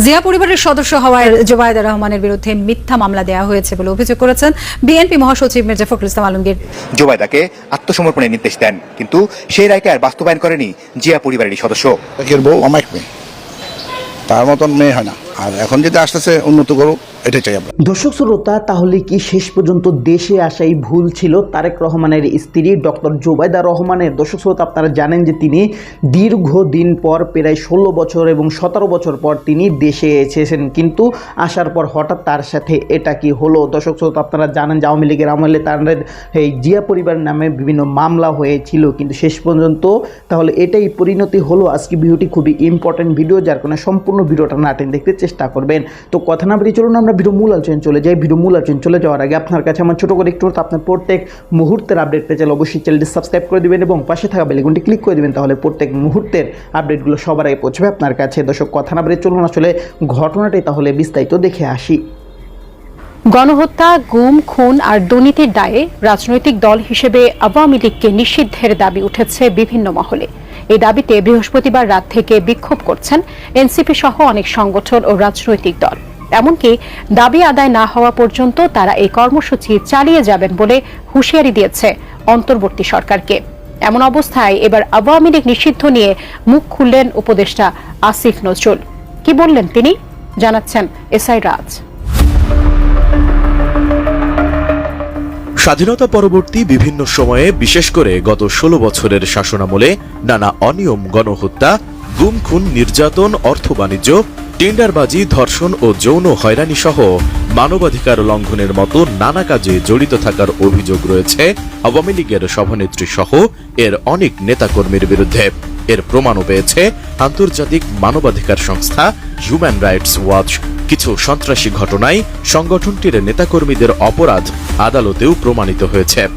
জিয়া পরিবারের সদস্য হওয়ায় জোবায়দা রহমানের বিরুদ্ধে মিথ্যা মামলা দেওয়া হয়েছে বলে অভিযোগ করেছেন বিএনপি মহাসচিব মির্জা ফখরুল ইসলাম আলমগীর। জোবায়দাকে আত্মসমর্পণের নির্দেশ দেন কিন্তু সেই রায়কে আর বাস্তবায়ন করেনি জিয়া পরিবারের সদস্য। বউ অমায়িক মেয়ে। তার মতন মেয়ে হয় না। আর এখন যদি আসতেছে, উন্নত করুক, এটাই চাই আমরা। দর্শক শ্রোতা, তাহলে কি শেষ পর্যন্ত দেশে আসাই ভুল ছিল? তারেক রহমানের স্ত্রী ডক্টর জোবাইদা রহমানের। দর্শক শ্রোতা, আপনারা জানেন যে তিনি দীর্ঘ দিন পর, প্রায় ষোলো বছর এবং সতেরো বছর পর তিনি দেশে এসেছেন। কিন্তু আসার পর হঠাৎ তার সাথে এটা কি হলো? দর্শক শ্রোতা, আপনারা জানেন যে আওয়ামী লীগের আমলে তাদের এই জিয়া পরিবার নামে বিভিন্ন মামলা হয়েছিল। কিন্তু শেষ পর্যন্ত তাহলে এটাই পরিণতি হলো। আজকে ভিডিওটি খুবই ইম্পর্টেন্ট ভিডিও যার কারণে সম্পূর্ণ ভিডিওটা না দেখতে চেষ্টা করবেন। তো কথা না বেরিয়ে চলুন, আমরা ভিডিও মূল আলোচনা চলে যাই। ভিডিও মূল আলোচনা চলে যাওয়ার আগে আপনার কাছে আমার ছোটো করে একটু আপনার প্রত্যেক মুহূর্তের আপডেট পেয়ে চাইলে অবশ্যই চ্যানেলটি সাবস্ক্রাইব করে দিবেন এবং পাশে থাকা বেলেগুনটি ক্লিক করে দিবেন তাহলে প্রত্যেক মুহূর্তের আপডেটগুলো সবার আগে পৌঁছবে আপনার কাছে। দর্শক, কথা না বেরিয়ে চলুন আসলে ঘটনাটাই তাহলে বিস্তারিত দেখে আসি। গণহত্যা, গুম, খুন আর দুর্নীতির দায়ে রাজনৈতিক দল হিসেবে আওয়ামী লীগকে নিষিদ্ধের দাবি উঠেছে বিভিন্ন মহলে। এই দাবিতে বৃহস্পতিবার রাত থেকে বিক্ষোভ করছেন এনসিপি সহ অনেক সংগঠন ও রাজনৈতিক দল। এমনকি দাবি আদায় না হওয়া পর্যন্ত তারা এই কর্মসূচি চালিয়ে যাবেন বলে হুঁশিয়ারি দিয়েছে অন্তর্বর্তী সরকারকে। এমন অবস্থায় এবার আওয়ামী লীগ নিষিদ্ধ নিয়ে মুখ খুললেন উপদেষ্টা আসিফ নজরুল। কি বললেন তিনি? জানাচ্ছেন এসআই রাজ। স্বাধীনতা পরবর্তী বিভিন্ন সময়ে, বিশেষ করে গত ষোলো বছরের শাসনামলে, নানা অনিয়ম, গণহত্যা, গুম, খুন, নির্যাতন, অর্থ বাণিজ্য, টেন্ডারবাজি, ধর্ষণ ও যৌন হয়রানি সহ মানবাধিকার লঙ্ঘনের মতো নানা কাজে জড়িত থাকার অভিযোগ রয়েছে আওয়ামী লীগের সভানেত্রী সহ এর অনেক নেতাকর্মীর বিরুদ্ধে। এর প্রমাণও পেয়েছে আন্তর্জাতিক মানবাধিকার সংস্থা হিউম্যান রাইটস ওয়াচ কিছু সন্ত্রাসী ঘটনায় সংগঠনটির নেতাকর্মীদের অপরাধ আদালতেও প্রমাণিত হয়েছে।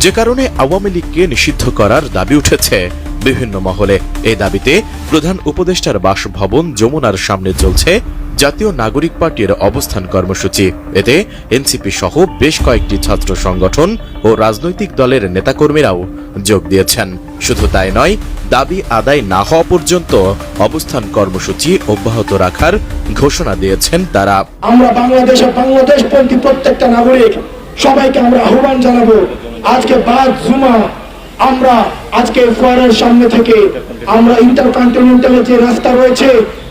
যে কারণে আওয়ামী লীগকে নিষিদ্ধ করার দাবি উঠেছে বিভিন্ন মহলে। এই দাবিতে প্রধান উপদেষ্টার বাসভবন যমুনার সামনে চলছে জাতীয় নাগরিক পার্টির অবস্থান কর্মসূচি। এতে এনসিপি সহ বেশ কয়েকটি ছাত্র সংগঠন ও রাজনৈতিক দলের নেতাকর্মীরাও যোগ দিয়েছেন। শুধু তাই নয় দাবি আদায় না হওয়া পর্যন্ত অবস্থান কর্মসূচি অব্যাহত রাখার ঘোষণা দিয়েছেন তারা। আমরা বাংলাদেশের বাংলাদেশপন্থী প্রত্যেকটা নাগরিক সবাইকে আমরা আহ্বান জানাব আজকে বাদ জুমা আমরা আজকে ফোয়ারের সামনে থেকে আমরা ইন্টারকন্টিনেন্টালের যে রাস্তা রয়েছে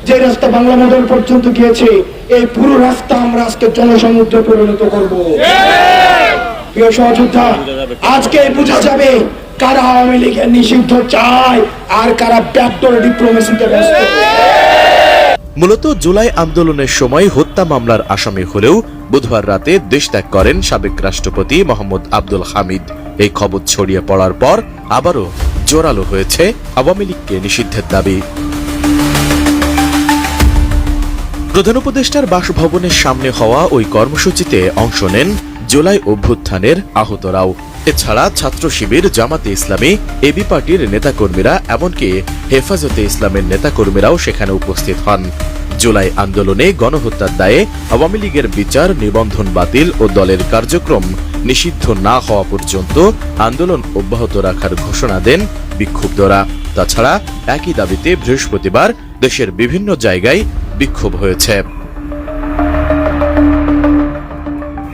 যে রাস্তা বাংলা মোটর পর্যন্ত গিয়েছে এই পুরো রাস্তা আমরা আজকে জনসমুদ্রে পরিণত করব। প্রিয় সহযোদ্ধা আজকে বোঝা যাবে কারা আওয়ামী লীগের নিষিদ্ধ চায়? আর কারা ব্যাকডোর ডিপ্লোমেসিতে ব্যস্ত মূলত জুলাই আন্দোলনের সময় হত্যা মামলার আসামি হলেও বুধবার রাতে দেশ ত্যাগ করেন সাবেক রাষ্ট্রপতি মোহাম্মদ আব্দুল হামিদ। এই খবর ছড়িয়ে পড়ার পর আবারও জোরালো হয়েছে আওয়ামী লীগকে নিষিদ্ধের দাবি। প্রধান উপদেষ্টার বাসভবনের সামনে হওয়া ওই কর্মসূচিতে অংশ নেন জুলাই অভ্যুত্থানের আহতরাও এছাড়া ছাত্র শিবির, জামাতে ইসলামী এবি পার্টির নেতাকর্মীরা এমনকি হেফাজতে ইসলামের নেতাকর্মীরাও সেখানে উপস্থিত হন। জুলাই আন্দোলনে গণহত্যার দায়ে আওয়ামী লীগের বিচার, নিবন্ধন বাতিল ও দলের কার্যক্রম নিষিদ্ধ না হওয়া পর্যন্ত আন্দোলন অব্যাহত রাখার ঘোষণা দেন বিক্ষুব্ধরা। তাছাড়া একই দাবিতে বৃহস্পতিবার দেশের বিভিন্ন জায়গায় বিক্ষোভ হয়েছে।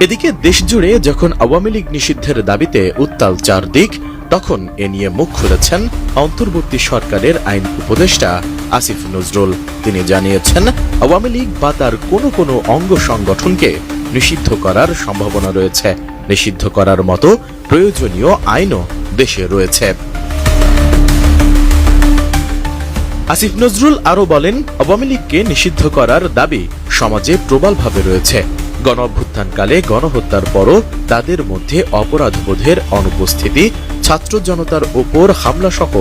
এদিকে দেশজুড়ে যখন আওয়ামী লীগ নিষিদ্ধের দাবিতে উত্তাল চারদিক, তখন এ নিয়ে মুখ খুলেছেন অন্তর্বর্তী সরকারের আইন উপদেষ্টা আসিফ নজরুল। তিনি জানিয়েছেন, আওয়ামী লীগ বা তার কোনো কোনো অঙ্গ সংগঠনকে নিষিদ্ধ করার সম্ভাবনা রয়েছে। নিষিদ্ধ করার মতো প্রয়োজনীয় আইনও দেশে রয়েছে। আসিফ নজরুল আরও বলেন, আওয়ামী লীগকে নিষিদ্ধ করার দাবি সমাজে প্রবলভাবে রয়েছে। গণ অভ্যুত্থানকালে গণহত্যার পরও তাদের মধ্যে অপরাধবোধের অনুপস্থিতি, ছাত্র জনতার ওপর হামলা সহ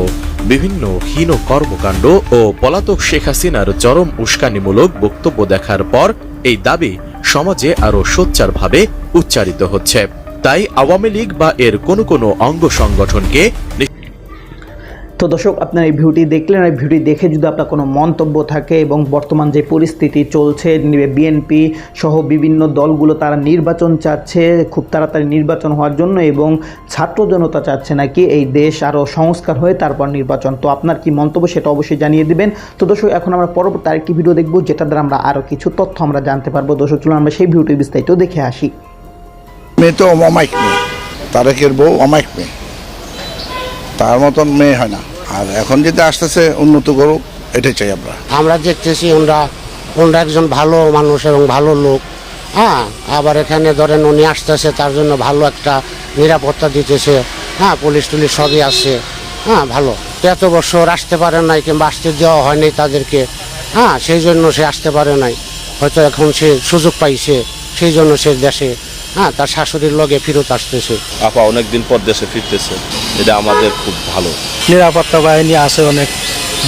বিভিন্ন হীন কর্মকাণ্ড ও পলাতক শেখ হাসিনার চরম উস্কানিমূলক বক্তব্য দেখার পর এই দাবি সমাজে আরও সোচ্চারভাবে উচ্চারিত হচ্ছে। তাই আওয়ামী লীগ বা এর কোনো কোনো অঙ্গ সংগঠনকে তো দর্শক, আপনার এই ভিডিওটি দেখলেন এই ভিডিও দেখে যদি আপনার কোনো মন্তব্য থাকে এবং বর্তমান যে পরিস্থিতি চলছে বিএনপি সহ বিভিন্ন দলগুলো তারা নির্বাচন চাচ্ছে, খুব তাড়াতাড়ি নির্বাচন হওয়ার জন্য এবং ছাত্র জনতা চাচ্ছে নাকি এই দেশ আরও সংস্কার হয়ে তারপর নির্বাচন। তো আপনার কি মন্তব্য সেটা অবশ্যই জানিয়ে দিবেন। তো দর্শক, এখন আমরা পরবর্তী আরেকটি ভিডিও দেখব, যেটা দ্বারা আমরা আরও কিছু তথ্য আমরা জানতে পারব। দর্শক, চলুন আমরা সেই ভিডিওটি বিস্তারিত দেখে আসি। তারেকের বউ অমায়িক মেয়ে। তার মতন মেয়ে হয় না। আর এখন যদি আসতেছে উন্নত করুক এটাই চাই আমরা। আমরা দেখতেছি ওনরা ওনরা একজন ভালো মানুষ এবং ভালো লোক। হ্যাঁ আবার এখানে ধরেন উনি আসতেছে তার জন্য ভালো একটা নিরাপত্তা দিতেছে। হ্যাঁ পুলিশ টুলিশ সবই আছে। হ্যাঁ ভালো। এত বছর আসতে পারে নাই কিংবা আসতে দেওয়া হয়নি তাদেরকে। হ্যাঁ সেই জন্য সে আসতে পারে নাই। হয়তো এখন সে সুযোগ পাইছে সেই জন্য সে দেশে হ্যাঁ তার শাশুড়ির লগে ফেরত আসতেছে। আপা অনেকদিন পর দেশে ফিরতেছে। এটা আমাদের খুব ভালো। নিরাপত্তা বাহিনী আছে অনেক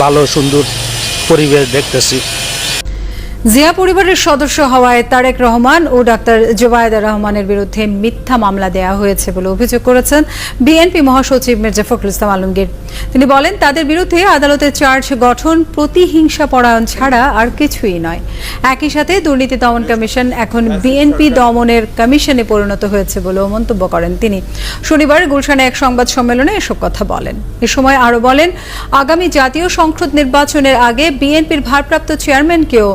ভালো সুন্দর পরিবেশ দেখতেছি। জিয়া পরিবারের সদস্য হওয়ায় তারেক রহমান ও ডাক্তার জোবায়দা রহমানের বিরুদ্ধে মিথ্যা মামলা দেয়া হয়েছে বলে অভিযোগ করেছেন বিএনপি মহাসচিব মির্জা ফখরুল ইসলাম আলমগীর। তিনি বলেন, তাদের বিরুদ্ধে আদালতের চার্জ গঠন প্রতিহিংসা পরায়ণ ছাড়া আর কিছুই নয়। একই সাথে দুর্নীতি দমন কমিশন এখন বিএনপি দমনের কমিশনে পরিণত হয়েছে বলেও মন্তব্য করেন তিনি। শনিবার গুলশানে এক সংবাদ সম্মেলনে এসব কথা বলেন। এ সময় আরও বলেন, আগামী জাতীয় সংসদ নির্বাচনের আগে বিএনপির ভারপ্রাপ্ত চেয়ারম্যানকেও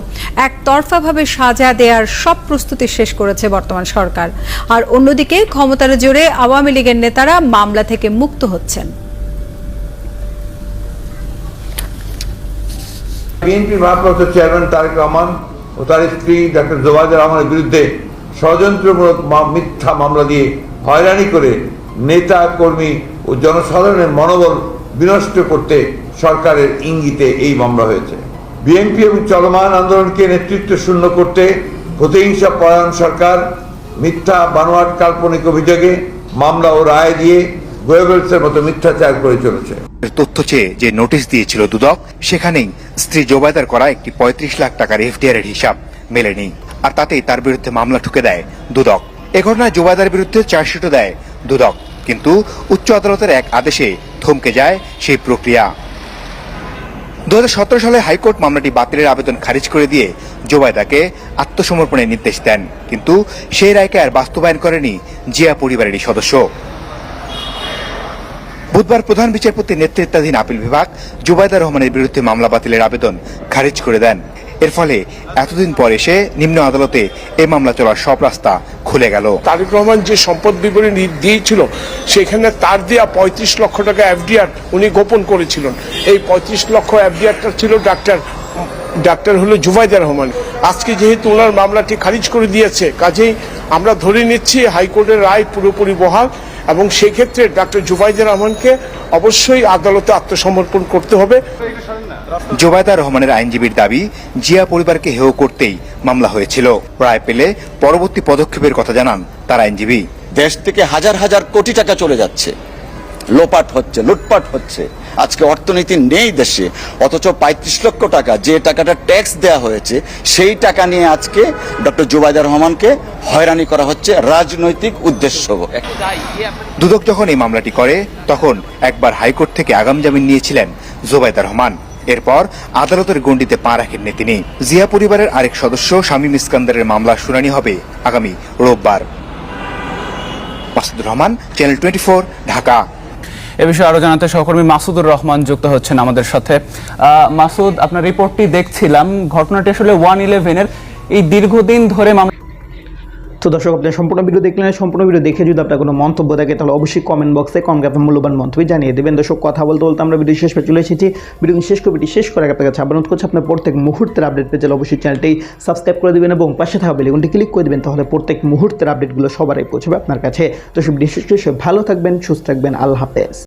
একতরফাভাবে সাজা দেওয়ার সব প্রস্তুতি শেষ করেছে বর্তমান সরকার। আর অন্যদিকে ক্ষমতার জোরে আওয়ামী লীগের নেতারা মামলা থেকে মুক্ত হচ্ছেন। বিএনপির ভারপ্রাপ্ত চেয়ারম্যান তারেক রহমান ও তার স্ত্রী ডক্টর জোবায়দা রহমানের বিরুদ্ধে ষড়যন্ত্রমূলক মিথ্যা মামলা দিয়ে হয়রানি করে নেতা, কর্মী ও জনসাধারণের মনোবল বিনষ্ট করতে সরকারের ইঙ্গিতে এই মামলা হয়েছে। বিএনপি এবং চলমান আন্দোলনকে নেতৃত্ব শূন্য করতে প্রতিহিংসা পরায়ণ সরকার মিথ্যা বানোয়াট কাল্পনিক অভিযোগে মামলা ও রায় দিয়ে গোয়েবলসের মতো মিথ্যাচার করে চলেছে। তথ্য চেয়ে যে নোটিশ দিয়েছিল দুদক, সেখানেই স্ত্রী জোবায়দার করা একটি পঁয়ত্রিশ লাখ টাকার এফডিআর এর হিসাব মেলেনি, আর তাতেই তার বিরুদ্ধে মামলা ঠুকে দেয় দুদক। এ ঘটনায় জোবায়দার বিরুদ্ধে চার্জশিটও দেয় দুদক, কিন্তু উচ্চ আদালতের এক আদেশে থমকে যায় সেই প্রক্রিয়া। দু হাজার সতেরো সালে হাইকোর্ট মামলাটি বাতিলের আবেদন খারিজ করে দিয়ে জোবায়দাকে আত্মসমর্পণের নির্দেশ দেন, কিন্তু সেই রায়কে আর বাস্তবায়ন করেনি জিয়া পরিবারেরই সদস্য। বুধবার প্রধান বিচারপতি নেতৃত্বাধীন আপিল বিভাগ জুবাইদা রহমানের বিরুদ্ধে মামলা বাতিলের আবেদন খারিজ করে দেন। এর ফলে এতদিন পর এসে নিম্ন আদালতে এ মামলা চলার সব রাস্তা খুলে গেল। তারেক রহমান যে সম্পদ বিবরণী দিয়েছিল, সেখানে তার দেয়া পঁয়ত্রিশ লক্ষ টাকা এফডিআর উনি গোপন করেছিলেন। এই পঁয়ত্রিশ লক্ষ এফডিআরটা ছিল ডাক্তার ডাক্তার হলো জুবাইদা রহমান। আজকে যেহেতু ওনার মামলাটি খারিজ করে দিয়েছে, কাজেই আমরা ধরে নিচ্ছি হাইকোর্টের রায় পুরোপুরি বহাল। এবং সেই ক্ষেত্রে ডক্টর জুবাইদুর রহমানকে অবশ্যই আদালতে আত্মসমর্পণ করতে হবে। জোবায়দা রহমানের আইনজীবীর দাবি জিয়া পরিবারকে হেয় করতেই মামলা হয়েছিল। রায় পেলে পরবর্তী পদক্ষেপের কথা জানান তার আইনজীবী। দেশ থেকে হাজার হাজার কোটি টাকা চলে যাচ্ছে। লোপাট হচ্ছে, লুটপাট হচ্ছে। আজকে অর্থনীতি নেই দেশে, অথচ পঁয়ত্রিশ লক্ষ টাকা, যে টাকাটা ট্যাক্স দেয়া হয়েছে, সেই টাকা নিয়ে আজকে ডক্টর জুবাইদা রহমানকে হয়রানি করা হচ্ছে রাজনৈতিক উদ্দেশ্য। দুদক যখন এই মামলাটি করে, তখন একবার হাইকোর্ট থেকে আগাম জামিন নিয়েছিলেন জোবায়দা রহমান। এরপর আদালতের গণ্ডিতে পা রাখেননি তিনি। জিয়া পরিবারের আরেক সদস্য শামীম ইস্কান্দারের মামলা শুনানি হবে আগামী রোববার। Masudur Rahman channel twenty Dhaka. এ বিষয়ে আরও জানাতে সহকর্মী মাসুদুর রহমান যুক্ত হচ্ছেন আমাদের সাথে। মাসুদ, আপনার রিপোর্টটি দেখছিলাম। ঘটনাটি আসলে ওয়ান ইলেভেনের এই দীর্ঘদিন ধরে তো দর্শক আপনার সম্পূর্ণ ভিডিও দেখলেন, সম্পূর্ণ ভিডিও দেখে যদি আপনার কোনো মন্তব্য থাকে, তাহলে অবশ্যই কমেন্ট বক্সে কমকে আপনার মূল্যবান মন্তব্য জানিয়ে দেবেন। দর্শক, কথা বলতে বলতে আমরা ভিডিও শেষ পেয়ে চলে এসেছি। ভিডিও শেষ ভিডিও শেষ করে আপনার কাছে আবার করছি, আপনার প্রত্যেক মুহূর্তের আপডেট পেয়ে গেলে অবশ্যই চ্যানেলটি সাবস্ক্রাইব করে দেবেন এবং পাশে থাকা বেলিগুনটি ক্লিক করে দেবেন, তাহলে প্রত্যেক মুহূর্তের আপডেটগুলো সবারই পৌঁছবে আপনার কাছে। তো সব ভিডিও শেষ ভালো থাকবেন, সুস্থ থাকবেন, আল্লাহ হাফেজ।